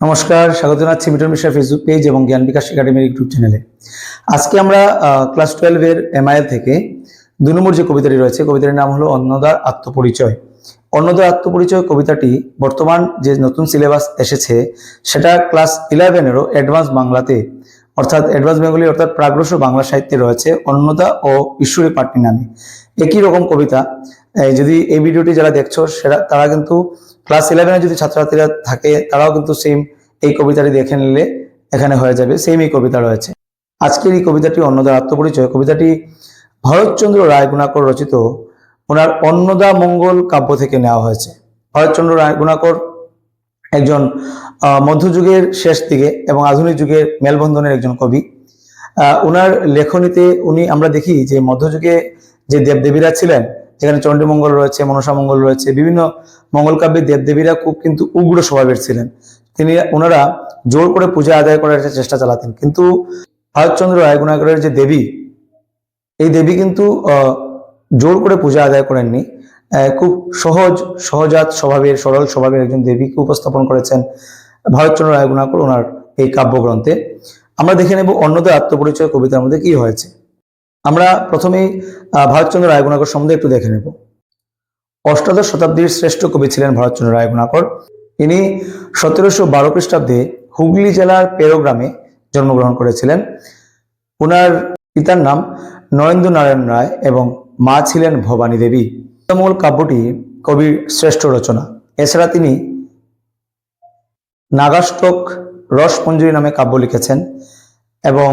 নমস্কার, স্বাগত জানাচ্ছি মিটন মিশ্রা ফেসবুক পেজ এবং জ্ঞান বিকাশ একাডেমির ইউটিউব চ্যানেলে আজকে আমরা ক্লাস টুয়েলভের এমআইএল থেকে দু নম্বর যে কবিতাটি রয়েছে, কবিতাটির নাম হলো অন্নদার আত্মপরিচয়। অন্নদার আত্মপরিচয় কবিতাটি বর্তমান যে নতুন সিলেবাস এসেছে, সেটা ক্লাস ইলেভেনেরও অ্যাডভান্স বাংলাতে, অর্থাৎ অ্যাডভান্স বেঙ্গলি অর্থাৎ প্রাগ্রস বাংলা সাহিত্যে রয়েছে অন্নদা ও ঈশ্বরী পাটনি নামে। একই রকম কবিতা যদি এই ভিডিওটি যারা দেখছ সেটা তারা কিন্তু ক্লাস ইলেভেনে যদি ছাত্রছাত্রীরা থাকে, তারাও কিন্তু সেম এই কবিতাটি দেখে নিলে এখানে হয়ে যাবে সেম এই কবিতা রয়েছে। আজকের এই কবিতাটি অন্নদার আত্মপরিচয়। কবিতাটি ভরতচন্দ্র রায় গুণাকর রচিত। ওনার অন্নদা মঙ্গল কাব্য থেকে নেওয়া হয়েছে। ভরতচন্দ্র রায় গুণাকর একজন মধ্যযুগের শেষ দিকে এবং আধুনিক যুগের মেলবন্ধনের একজন কবি। ওনার লেখনীতে উনি আমরা দেখি যে মধ্যযুগে যে দেবদেবীরা ছিলেন যেখানে চণ্ডীমঙ্গল রয়েছে, মনসা মঙ্গল রয়েছে, বিভিন্ন মঙ্গল কাব্যের দেবদেবীরা খুব কিন্তু উগ্র স্বভাবের ছিলেন। তিনি ওনারা জোর করে পূজা আদায় করার চেষ্টা চালাতেন। কিন্তু ভারতচন্দ্র রায়গুণাগরের যে দেবী, এই দেবী কিন্তু জোর করে পূজা আদায় করেননি। খুব সহজ, সহজাত স্বভাবের, সরল স্বভাবের একজন দেবীকে উপস্থাপন করেছেন ভারতচন্দ্র রায়গুণাকর ওনার এই কাব্যগ্রন্থে। আমরা দেখে নেব অন্যদের আত্মপরিচয় কবিতার মধ্যে কি হয়েছে। আমরা প্রথমেই ভারতচন্দ্র রায়গুণাকর সম্বন্ধে একটু দেখে নেব। অষ্টাদশ শতাব্দীর শ্রেষ্ঠ কবি ছিলেন ভারতচন্দ্র রায়গুণাকর। ইনি সতেরোশো বারো খ্রিস্টাব্দে হুগলি জেলার পেরো গ্রামে জন্মগ্রহণ করেছিলেন। ওনার পিতার নাম নরেন্দ্র নারায়ণ রায় এবং মা ছিলেন ভবানী দেবী। মূল কাব্যটি কবির শ্রেষ্ঠ রচনা। এছাড়া তিনি নাগাষ্টক রসমঞ্জুরি নামে কাব্য লিখেছেন এবং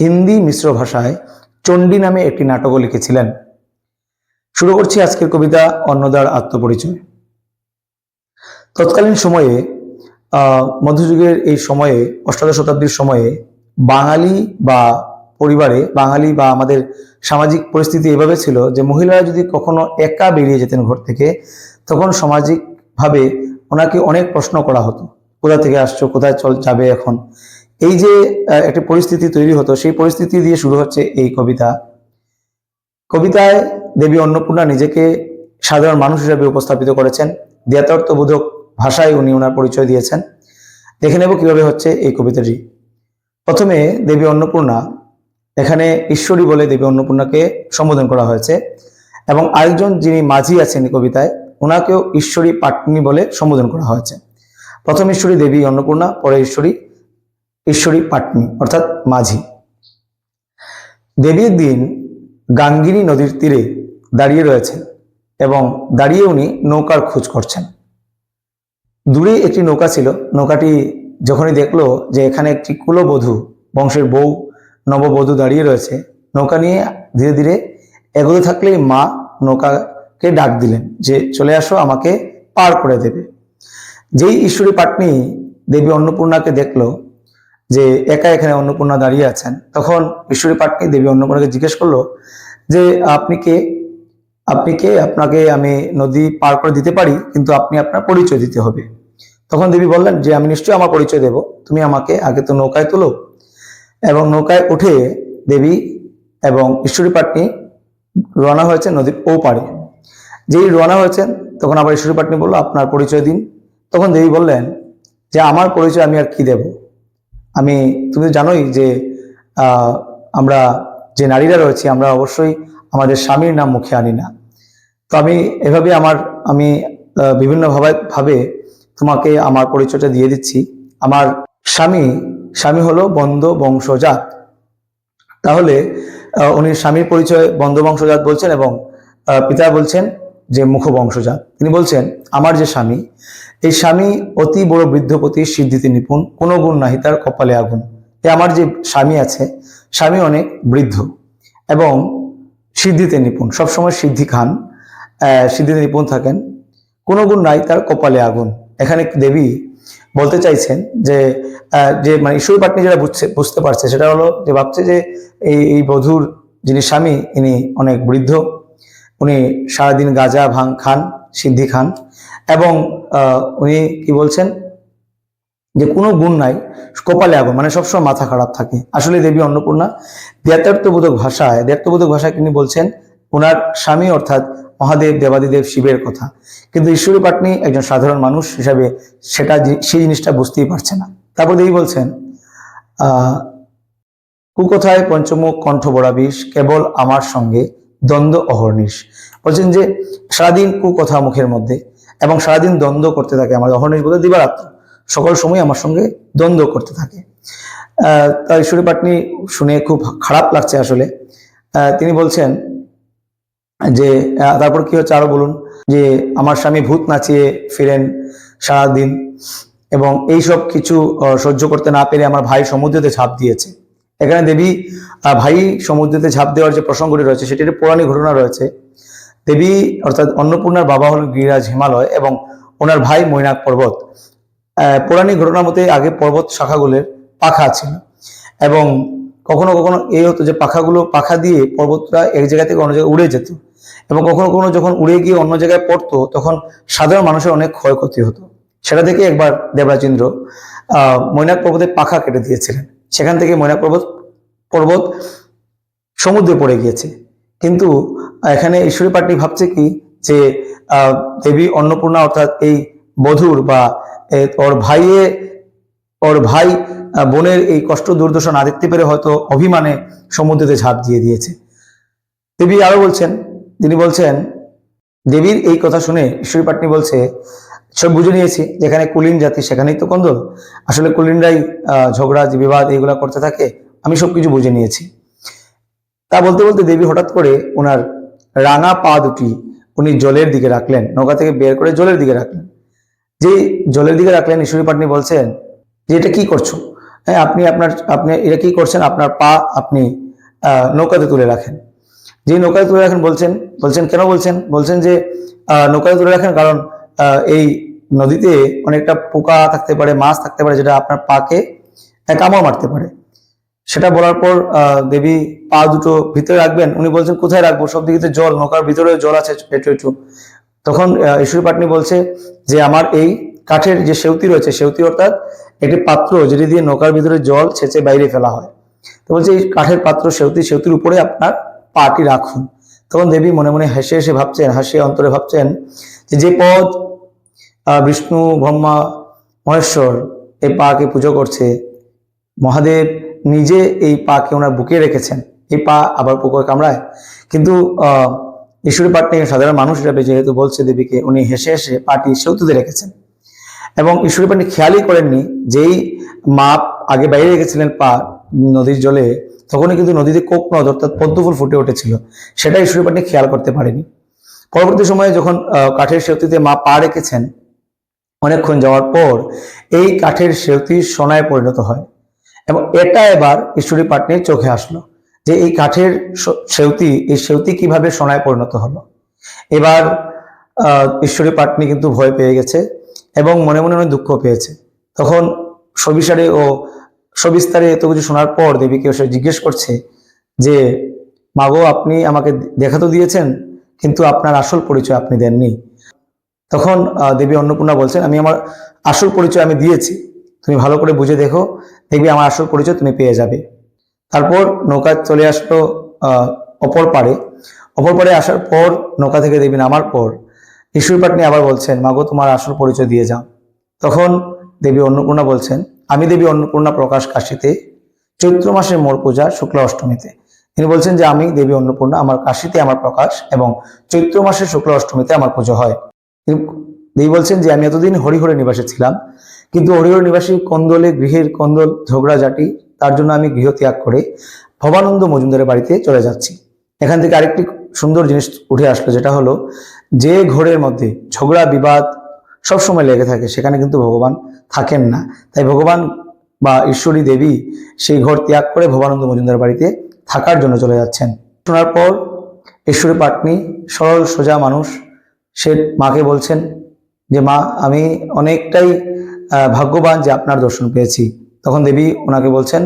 হিন্দি মিশ্র ভাষায় চণ্ডী নামে একটি নাটকও লিখেছিলেন। শুরু করছি আজকের কবিতা অন্নদার আত্মপরিচয়। তৎকালীন সময়ে মধ্যযুগের এই সময়ে, অষ্টাদশ শতাব্দীর সময়ে বাঙালি বা পরিবারে, বাঙালি বা আমাদের সামাজিক পরিস্থিতি এভাবে ছিল যে মহিলারা যদি কখনো একা বেরিয়ে যেতেন ঘর থেকে, তখন সামাজিকভাবে ওনাকে অনেক প্রশ্ন করা হতো। কোথা থেকে আসছো? কোথায় চল, যাবে এখন? এই যে একটা পরিস্থিতি তৈরি হতো, সেই পরিস্থিতি দিয়ে শুরু হচ্ছে এই কবিতা। কবিতায় দেবী অন্নপূর্ণা নিজেকে সাধারণ মানুষ হিসাবে উপস্থাপিত করেছেন। জ্ঞাতার্থবোধক ভাষায় উনি ওনার পরিচয় দিয়েছেন। দেখে নেব কীভাবে হচ্ছে এই কবিতাটি। প্রথমে দেবী অন্নপূর্ণা, এখানে ঈশ্বরী বলে দেবী অন্নপূর্ণাকে সম্বোধন করা হয়েছে এবং আরেকজন যিনি মাঝি আছেন কবিতায় ওনাকেও ঈশ্বরী পাটনি বলে সম্বোধন করা হয়েছে। প্রথম ঈশ্বরী দেবী অন্নপূর্ণা, পরে ঈশ্বরী ঈশ্বরী পাটনি, অর্থাৎ মাঝি। দেবীর দিন গাঙ্গিনী নদীর তীরে দাঁড়িয়ে রয়েছেন এবং দাঁড়িয়ে উনি নৌকার খোঁজ করছেন। দূরে একটি নৌকা ছিল, নৌকাটি যখনই দেখল যে এখানে একটি কুলবধূ, বংশের বউ, নববধূ দাঁড়িয়ে রয়েছে, নৌকা নিয়ে ধীরে ধীরে এগোতে থাকলেই মা নৌকাকে ডাক দিলেন যে, চলে আসো, আমাকে পার করে দেবে। যেই ঈশ্বরী পাটনি দেবী অন্নপূর্ণাকে দেখল যে একা এখানে অন্নপূর্ণা দাঁড়িয়ে আছেন, তখন ঈশ্বরী পাটনি দেবী অন্নপূর্ণাকে জিজ্ঞেস করল যে, আপনি কে? আপনি কে? আপনাকে আমি নদী পার করে দিতে পারি, কিন্তু আপনি আপনার পরিচয় দিতে হবে। তখন দেবী বললেন, যে আমি নিশ্চয়ই আমার পরিচয় দেব। তুমি আমাকে আগে তো নৌকায় তোলো। এবং নৌকায় উঠে দেবী এবং ঈশ্বরী পাটনি রওনা হয়েছে নদীর ও পারে যেই রওনা হয়েছেন, তখন আবার ঈশ্বরী পাটনি বলল, আপনার পরিচয় দিন। তখন দেবী বললেন, যে আমার পরিচয় আমি আর কি দেব? আমি তুমি তো জানোই যে আমরা যে নারীরা রয়েছি আমরা অবশ্যই আমাদের স্বামীর নাম মুখে আনি না। তো আমি এভাবে আমার আমি আহ, বিভিন্ন ভাবে তোমাকে আমার পরিচয়টা দিয়ে দিচ্ছি। আমার স্বামী স্বামী হলো বন্দ বংশজাত। তাহলে উনি স্বামীর পরিচয় বন্ধ বংশজাত বলছেন এবং পিতা বলছেন যে মুখ বংশজাত তিনি বলছেন, আমার যে স্বামী, এই স্বামী অতি বড় বৃদ্ধপতি সিদ্ধিতে নিপুণ, কোনো গুণ নাহি, তার কপালে আগুন। এ আমার যে স্বামী আছে, স্বামী অনেক বৃদ্ধ এবং সিদ্ধিতে নিপুণ, সবসময় সিদ্ধি খান সিদ্ধিতে নিপুণ থাকেন, কোনো গুণ নাই, তার কপালে আগুন। এখানে দেবী বলতে চাইছেন যে যে মানে ঈশ্বরী পাটনি যেটা বুঝছে, বুঝতে পারছে, সেটা হলো যে ভাবছে যে এই এই বধূর যিনি স্বামী, ইনি অনেক বৃদ্ধ উনি সারাদিন গাঁজা ভাং খান, সিদ্ধি খান এবং উনি কি বলছেন যে কোনো গুণ নাই, কপালে আগুন মানে সবসময় মাথা খারাপ থাকে। আসলে দেবী অন্নপূর্ণা দ্ব্যর্থবোধক ভাষায় দ্ব্যর্থবোধক ভাষায় তিনি বলছেন, ওনার স্বামী অর্থাৎ মহাদেব দেবাদিদেব শিবের কথা। কিন্তু ঈশ্বরী পাটনি একজন সাধারণ মানুষ হিসাবে সেটা সেই জিনিসটা বুঝতেই পারছে না। তারপর দেবী বলছেন, আহ, কুকথায় পঞ্চমুখ কণ্ঠ বড়া বিষ কেবল আমার সঙ্গে দ্বন্দ্ব অহর্নিশ। বলছেন যে সারাদিন কুকথা মুখের মধ্যে এবং সারাদিন দ্বন্দ্ব করতে থাকে আমার অহর্নিশ বলতে দিবারাত্র। সকল সময় আমার সঙ্গে দ্বন্দ্ব করতে থাকে। আহ তা ঈশ্বরী পাটনি শুনে খুব খারাপ লাগছে আসলে। তিনি বলছেন যে তারপর কি হচ্ছে আরও বলুন যে, আমার স্বামী ভূত নাচিয়ে ফিরেন সারাদিন এবং এই সব কিছু সহ্য করতে না পেরে আমার ভাই সমুদ্রতে ঝাঁপ দিয়েছে। এখানে দেবী ভাই সমুদ্রতে ঝাঁপ দেওয়ার যে প্রসঙ্গটি রয়েছে, সেটি একটি পৌরাণিক ঘটনা রয়েছে। দেবী, অর্থাৎ অন্নপূর্ণার বাবা হল গিরিরাজ হিমালয় এবং ওনার ভাই মৈনাক পর্বত। পৌরাণিক ঘটনার মতে আগে পর্বত শাখাগুলোর পাখা ছিল এবং কখনো কখনো এই হতো যে পাখাগুলো, পাখা দিয়ে পর্বতটা এক জায়গা থেকে অন্য জায়গায় উড়ে যেত এবং কখনো কখনো যখন উড়ে গিয়ে অন্য জায়গায় পড়তো, তখন সাধারণ মানুষের অনেক ক্ষয়ক্ষতি হতো। সেটা থেকে একবার দেবরাজেন্দ্র আহ, মৈনাক পর্বতের পাখা কেটে দিয়েছিলেন। সেখান থেকে ময়না পর্বত পর্বত সমুদ্রে পড়ে গিয়েছে। কিন্তু এখানে ঈশ্বরী পাটনি ভাবছে কি যে দেবী অন্নপূর্ণা অর্থাৎ এই বধুর বা ওর ভাইয়ে, ওর ভাই বোনের এই কষ্ট দুর্দশা না দেখতে পেরে হয়তো অভিমানে সমুদ্রেতে ঝাঁপ দিয়ে দিয়েছে। দেবী আরও বলছেন, তিনি বলছেন, দেবীর এই কথা শুনে ঈশ্বরী পাটনি বলছে সব বুঝে নিয়েছি, যেখানে কুলিন জাতি সেখানেই তো কন্দল। আসলে কুলিনরাই ঝগড়া বিবাদ এইগুলা করতে থাকে, আমি সবকিছু বুঝে নিয়েছি। তা বলতে বলতে দেবী হঠাৎ করে ওনার রাঙা পা দুটি উনি জলের দিকে রাখলেন, নৌকা থেকে বের করে জলের দিকে রাখলেন। যে জলের দিকে রাখলেন, ঈশ্বরী পাটনি বলছেন, যে এটা কি করছ? হ্যাঁ আপনি আপনার, আপনি এটা কি করছেন? আপনার পা আপনি নৌকাতে তুলে রাখেন। যে নৌকাতে তুলে রাখেন বলছেন বলছেন কেন বলছেন? বলছেন যে নৌকাতে তুলে রাখেন কারণ এই নদীতে অনেকটা পোকা থাকতে পারে মাছ থাকতে পারে যেটা আপনার পাকে আহ, কামড় মারতে পারে। সেটা বলার পর দেবী পা দুটো ভিতরে রাখবেন। উনি বলছেন কোথায় রাখব? সব দিকে তো জল নৌকার ভিতরে জল আছে একটু একটু। তখন ঈশ্বরী পাটনি বলছে যে আমার এই কাঠের যে সেউতি রয়েছে সেউতি অর্থাৎ একটি পাত্র যেটি দিয়ে নৌকার ভিতরে জল ছেঁচে বাইরে ফেলা হয়। তো বলছে এই কাঠের পাত্র সেউতি সেউতির উপরে আপনার পাটি রাখুন। তখন দেবী মনে মনে হেসে হেসে ভাবছেন হাসিয়ে অন্তরে ভাবছেন যে পদ বিষ্ণু, ব্রহ্মা, মহেশ্বর এই পাকে পুজো করছে। মহাদেব নিজে এই পাকে ওনার বুকে রেখেছেন। এই পা আবার পুকুরে কামড়ায়। কিন্তু ঈশ্বরী পাটনি সাধারণ মানুষ হিসাবে যেহেতু বলছে দেবীকে, উনি হেসে হেসে পাটি সেউতুতে রেখেছেন। এবং ঈশ্বরী পাটনি খেয়ালই করেননি যেই মা আগে বাইরে রেখেছিলেন পা নদীর জলে, তখনই কিন্তু নদীতে কোক নদ অর্থাৎ পদ্মফুল ফুটে উঠেছিল। সেটা ঈশ্বরী পাটনি খেয়াল করতে পারেনি। পরবর্তী সময়ে যখন কাঠের সেউতিতে মা পা রেখেছেন অনেকক্ষণ যাওয়ার পর এই কাঠের সেউতি সোনায় পরিণত হয়। এবং এটা এবার ঈশ্বরী পাটনির চোখে আসলো যে এই কাঠের সেউতি, এই সেউতি কীভাবে সোনায় পরিণত হলো। এবার ঈশ্বরী পাটনি কিন্তু ভয় পেয়ে গেছে এবং মনে মনে অনেক দুঃখ পেয়েছে। তখন সবিসারে ও সবিস্তারে এত কিছু শোনার পর দেবীকে সে জিজ্ঞেস করছে যে মাগো আপনি আমাকে দেখা তো দিয়েছেন, কিন্তু আপনার আসল পরিচয় আপনি দেননি। তখন দেবী অন্নপূর্ণা বলছেন, আমি আমার আসল পরিচয় আমি দিয়েছি। তুমি ভালো করে বুঝে দেখো, দেখবি আমার আসল পরিচয় তুমি পেয়ে যাবে। তারপর নৌকা চলে আসলো অপর পারে অপর পারে আসার পর নৌকা থেকে দেবী নামার পর ঈশ্বরী পাটনি আবার বলছেন মাগো তোমার আসল পরিচয় দিয়ে যাও। তখন দেবী অন্নপূর্ণা বলছেন, আমি দেবী অন্নপূর্ণা প্রকাশ কাশিতে, চৈত্র মাসের মোর পূজা শুক্লা অষ্টমীতে। তিনি বলছেন যে, আমি দেবী অন্নপূর্ণা, আমার কাশিতে আমার প্রকাশ এবং চৈত্র মাসের শুক্লা অষ্টমীতে আমার পুজো হয়। দেবী বলছেন যে, আমি এতদিন হরিহরে নিবাসে ছিলাম, কিন্তু হরিহর নিবাসী কন্দলে, গৃহের কন্দল ঝগড়াঝাটি তার জন্য আমি গৃহ ত্যাগ করে ভবানন্দ মজুমদারের বাড়িতে চলে যাচ্ছি। এখান থেকে আরেকটি সুন্দর জিনিস উঠে আসলো, যেটা হলো যে ঘরের মধ্যে ঝগড়া, বিবাদ সবসময় লেগে থাকে, সেখানে কিন্তু ভগবান থাকেন না। তাই ভগবান বা ঈশ্বরী দেবী সেই ঘর ত্যাগ করে ভবানন্দ মজুমদার বাড়িতে থাকার জন্য চলে যাচ্ছেন। শোনার পর, ঈশ্বরী পাটনি সরল, সোজা মানুষ সে মাকে বলছেন যে, মা, আমি অনেকটাই ভাগ্যবান যে আপনার দর্শন পেয়েছি। তখন দেবী ওনাকে বলছেন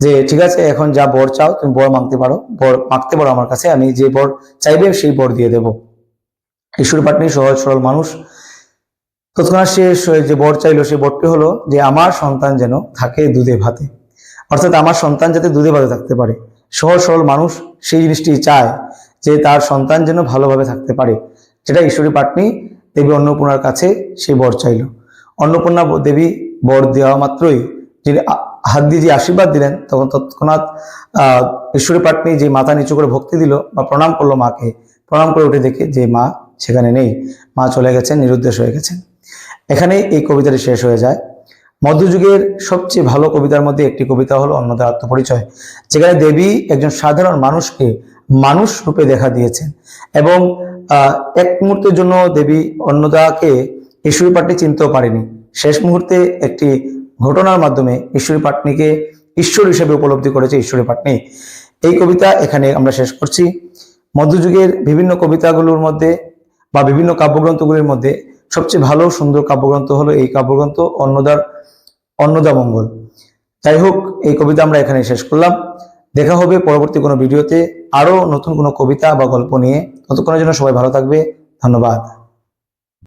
যে, ঠিক আছে, এখন যা বর চাও, তুমি বর মাগতে পারো, বর মাগতে পারো আমার কাছে, আমি যে বর চাইবে, সেই বর দিয়ে দেব। ঈশ্বর পাটনি, সহজ সরল মানুষ। তৎক্ষণাৎ সে যে বর চাইলো, সে বরটি হলো যে, আমার সন্তান যেন থাকে দুধে ভাতে। অর্থাৎ আমার সন্তান যাতে দুধে ভাতে থাকতে পারে। সহজ সরল মানুষ, সেই জিনিসটি চায় যে, তার সন্তান যেন ভালোভাবে থাকতে পারে। যেটা ঈশ্বরী পাটনি দেবী অন্নপূর্ণার কাছে সে বর চাইল। অন্নপূর্ণা দেবী বর দেওয়া মাত্রই যিনি হাত দিয়ে যে আশীর্বাদ দিলেন, তখন তৎক্ষণাৎ ঈশ্বরী পাটনি যে মাথা নিচু করে ভক্তি দিল, বা প্রণাম করল মাকে, প্রণাম করে উঠে দেখে যে মা সেখানে নেই, মা চলে গেছেন, নিরুদ্দেশ হয়ে গেছেন। এখানেই এই কবিতাটি শেষ হয়ে যায়। মধ্যযুগের সবচেয়ে ভালো কবিতার মধ্যে একটি কবিতা হলো অন্নদার আত্মপরিচয়, যেখানে দেবী একজন সাধারণ মানুষকে মানুষ রূপে দেখা দিয়েছেন এবং এক মুহূর্তের জন্য দেবী অন্নদাকে ঈশ্বরী পাটনি চিনতেও পারেনি। শেষ মুহূর্তে একটি ঘটনার মাধ্যমে ঈশ্বরী পাটনিকে ঈশ্বর হিসেবে উপলব্ধি করেছে ঈশ্বরী পাটনি। এই কবিতা এখানে আমরা শেষ করছি। মধ্যযুগের বিভিন্ন কবিতাগুলোর মধ্যে বা বিভিন্ন কাব্যগ্রন্থগুলির মধ্যে সবচেয়ে ভালো সুন্দর কাব্যগ্রন্থ হলো এই কাব্যগ্রন্থ অন্নদার অন্নদা মঙ্গল। যাই হোক, এই কবিতা আমরা এখানে শেষ করলাম। দেখা হবে পরবর্তী কোনো ভিডিওতে আরও নতুন কোনো কবিতা বা গল্প নিয়ে। ততক্ষণের জন্য সবাই ভালো থাকবে ধন্যবাদ।